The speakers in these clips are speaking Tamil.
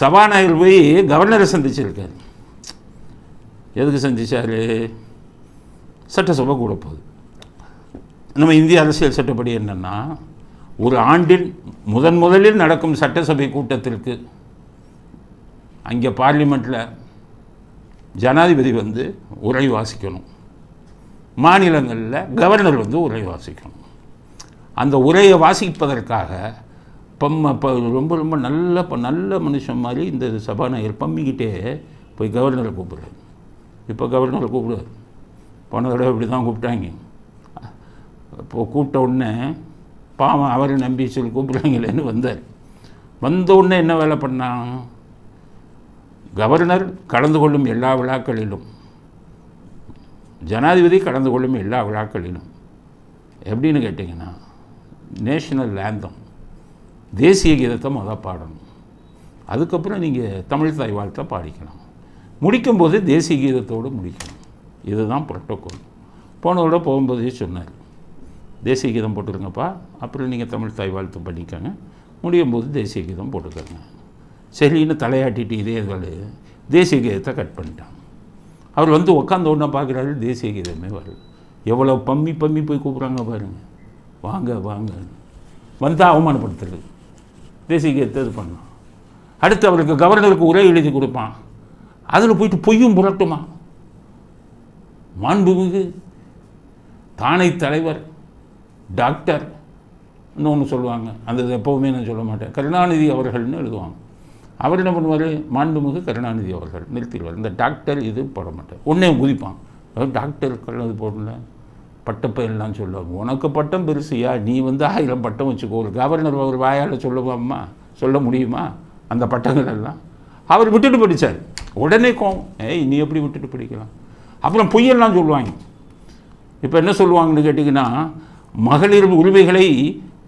சபாநாயகர் போய் கவர்னரை சந்திச்சிருக்காரு. எதுக்கு சந்திச்சாரு? சட்டசபை கூட போகுது. நம்ம இந்திய அரசியல் சட்டப்படி என்னென்னா ஒரு ஆண்டில் முதன் முதலில் நடக்கும் சட்டசபை கூட்டத்திற்கு அங்கே பார்லிமெண்ட்டில் ஜனாதிபதி வந்து உரை வாசிக்கணும். மாநிலங்களில் கவர்னர் வந்து உரை வாசிக்கணும். அந்த உரையை வாசிப்பதற்காக பம்ம இப்போ ரொம்ப ரொம்ப நல்ல நல்ல மனுஷன் மாதிரி இந்த சபாநாயகர் பம்மிக்கிட்டே போய் கவர்னரை கூப்பிடுறாரு இப்போ கவர்னரை கூப்பிடுவார். போன தடவை இப்படி தான் கூப்பிட்டாங்க. இப்போ கூப்பிட்ட உடனே பாவம் அவரை நம்பி சொல்லி கூப்பிடுறாங்களேன்னு வந்தார். வந்த உடனே என்ன வேலை பண்ணான்? கவர்னர் கலந்து கொள்ளும் எல்லா விழாக்களிலும் ஜனாதிபதி கலந்து கொள்ளும் எல்லா விழாக்களிலும். எப்படின்னு கேட்டிங்கன்னா நேஷனல் ஆந்தம். தேசிய கீதத்தை மொதல் பாடணும். அதுக்கப்புறம் நீங்கள் தமிழ் தாய் வாழ்த்தை பாடிக்கலாம். முடிக்கும்போது தேசிய கீதத்தோடு முடிக்கணும். இதுதான் புரோட்டோகால் போனதோட போகும்போதே சொன்னார். தேசிய கீதம் போட்டுருங்கப்பா. அப்புறம் நீங்கள் தமிழ் தாய் வாழ்த்து பண்ணிக்கோங்க. முடியும் போது தேசிய கீதம் போட்டுக்கோங்க. சரின்னு தலையாட்டிட்டு இதே வேலை தேசிய கீதத்தை கட் பண்ணிட்டான். அவர் வந்து உட்காந்து ஒன்றா பார்க்குறாரு தேசிய கீதமே வரல. எவ்வளோ பம்மி பம்மி போய் கூப்பிட்றாங்க பாருங்கள் வாங்க வாங்க. வந்தால் அவமானப்படுத்துறது. தேசிகத்தை இது பண்ணான் அடுத்து அவருக்கு கவர்னருக்கு உரை எழுதி கொடுப்பான். அதில் போயிட்டு பொய்யும் புரட்டுமா? மாண்புமிகு தானை தலைவர் டாக்டர் இன்னொன்று சொல்லுவாங்க. அந்த இது எப்போவுமே நான் சொல்ல மாட்டேன். கருணாநிதி அவர்கள்னு எழுதுவாங்க. அவர் என்ன பண்ணுவார்? மாண்புமிகு கருணாநிதி அவர்கள் நிறுத்திடுவார். இந்த டாக்டர் இது போட மாட்டேன் ஒன்றையும் குதிப்பான். டாக்டர் கல்லது போடல. பட்டப்பெயர்லாம் சொல்லுவாங்க. உனக்கு பட்டம் பெருசியா? நீ வந்து ஆயிரம் பட்டம் வச்சுக்கோ. ஒரு கவர்னர் ஒரு வாயால் சொல்லுவாம்மா? சொல்ல முடியுமா? அந்த பட்டங்கள் எல்லாம். அவர் விட்டுட்டு படித்தார் உடனே கோவம். ஏய் நீ எப்படி விட்டுட்டு படிக்கலாம் அப்புறம் பொய்யெல்லாம் சொல்லுவாங்க. இப்போ என்ன சொல்லுவாங்கன்னு கேட்டிங்கன்னா மகளிர் உரிமைகளை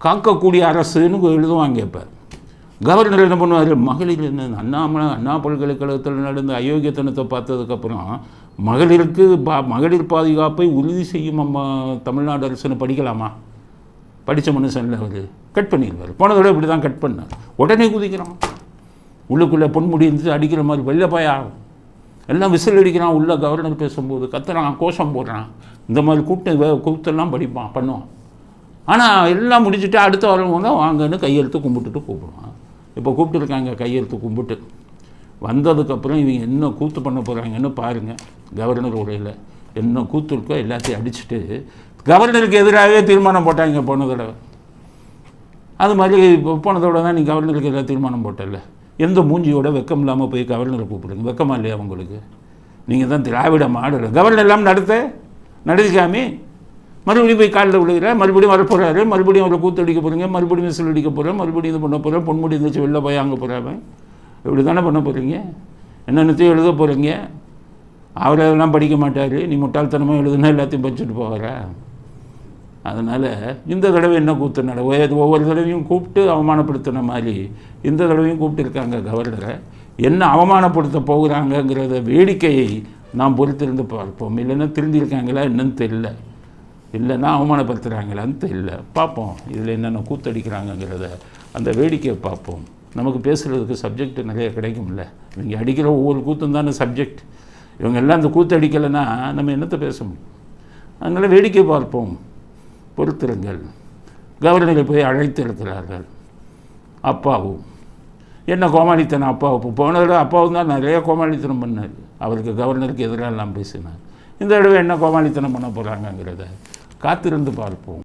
காக்கக்கூடிய அரசுன்னு எழுதுவாங்க இப்போ. கவர்னர் என்ன பண்ணுவார்? மகளிர் என்ன? அண்ணாமலை அண்ணா பல்கலைக்கழகத்தில் நடந்த அயோக்கியத்தனத்தை பார்த்ததுக்கப்புறம் மகளிருக்கு பா மகளிர் பாதுகாப்பை உறுதி செய்யும் அம்மா தமிழ்நாடு அரசுன்னு படிக்கலாமா? படித்த மனுஷனில் அவர். கட் பண்ணிடுவார் போன தடவை இப்படி தான் கட் பண்ணார். உடனே குதிக்கிறான். உள்ளுக்குள்ளே பொன்முடி இருந்து அடிக்கிற மாதிரி வெளில போய். ஆகும் எல்லாம் விசில் அடிக்கிறான். உள்ள கவர்னர் பேசும்போது கத்துறான் கோஷம் போடுறான். இந்த மாதிரி கூட்டம் கூத்தெல்லாம் படிப்பான் பண்ணுவான். ஆனால் எல்லாம் முடிச்சுட்டு அடுத்த வரவங்க வாங்கன்னு கையெழுத்து கும்பிட்டுட்டு கூப்பிடுவான். இப்போ கூப்பிட்டுருக்காங்க கையெழுத்து கும்பிட்டு. வந்ததுக்கப்புறம் இவங்க என்ன கூத்து பண்ண போகிறாங்கன்னு பாருங்கள் கவர்னர் உரையில் என்ன கூத்து இருக்கோ எல்லாத்தையும் அடிச்சுட்டு கவர்னருக்கு எதிராகவே தீர்மானம் போட்டாங்க போன தடவை. அது மாதிரி இப்போ போன தடவை தான் நீ கவர்னருக்கு எதிராக தீர்மானம் போட்டல எந்த மூஞ்சியோட வெக்கம் இல்லாமல் போய் கவர்னரை கூப்பிடுங்க. வெக்கமா இல்லையா உங்களுக்கு? நீங்கள் தான் திராவிட மாடல். கவர்னர் எல்லாம் நடத்த நடத்திக்காமி மறுபடியும் போய் காலில் விழுகிற மறுபடியும் வர போகிறாரு மறுபடியும் அவரை கூத்தடிக்க போகிறீங்க மறுபடியும் விசில் அடிக்க போகிறேன் மறுபடியும் இது பண்ண போகிறேன் பொன்முடி இருந்துச்சு வெளில போய் அங்கே போகிறாங்க இப்படி தானே பண்ண போகிறீங்க என்னென்னத்தையும் எழுத போகிறீங்க அவர் அதெல்லாம் படிக்க மாட்டார். நீ முட்டாள்தனமாக எழுதுனா எல்லாத்தையும் படிச்சுட்டு போகிற அதனால் இந்த தடவை என்ன கூத்து ஒவ்வொரு ஒவ்வொரு தடவையும் கூப்பிட்டு அவமானப்படுத்தின மாதிரி இந்த தடவையும் கூப்பிட்டுருக்காங்க கவர்னரை. என்ன அவமானப்படுத்த போகிறாங்கங்கிறத வேடிக்கையை நாம் பொறுத்திருந்து பார்ப்போம். இல்லைன்னா திருந்திருக்காங்களா என்னன்னு தெரியல. இல்லைன்னா அவமானப்படுத்துகிறாங்களான்னு தெரியல. பார்ப்போம் இதில் என்னென்ன கூத்தடிக்கிறாங்கங்கிறத. அந்த வேடிக்கையை பார்ப்போம். நமக்கு பேசுகிறதுக்கு சப்ஜெக்ட் நிறைய கிடைக்கும்ல. இவங்க அடிக்கிற ஒவ்வொரு கூத்தும் தானே சப்ஜெக்ட் இவங்க எல்லாம் அந்த கூத்தடிக்கலைன்னா நம்ம என்னத்தை பேச முடியும்? அதனால் வேடிக்கை பார்ப்போம். பொறுத்திருங்கள். கவர்னரை போய் அழைத்து இருக்கிறார்கள் அப்பாவும். என்ன கோமாளித்தனம் அப்பாவு? இப்போ போன தடவை அப்பாவும் தான் நிறைய கோமாளித்தனம் பண்ணார். அவருக்கு கவர்னருக்கு எதிராக எல்லாம் பேசினார். இந்த தடவை என்ன கோமாளித்தனம் பண்ண போகிறாங்கங்கிறத காத்திருந்து பார்ப்போம்.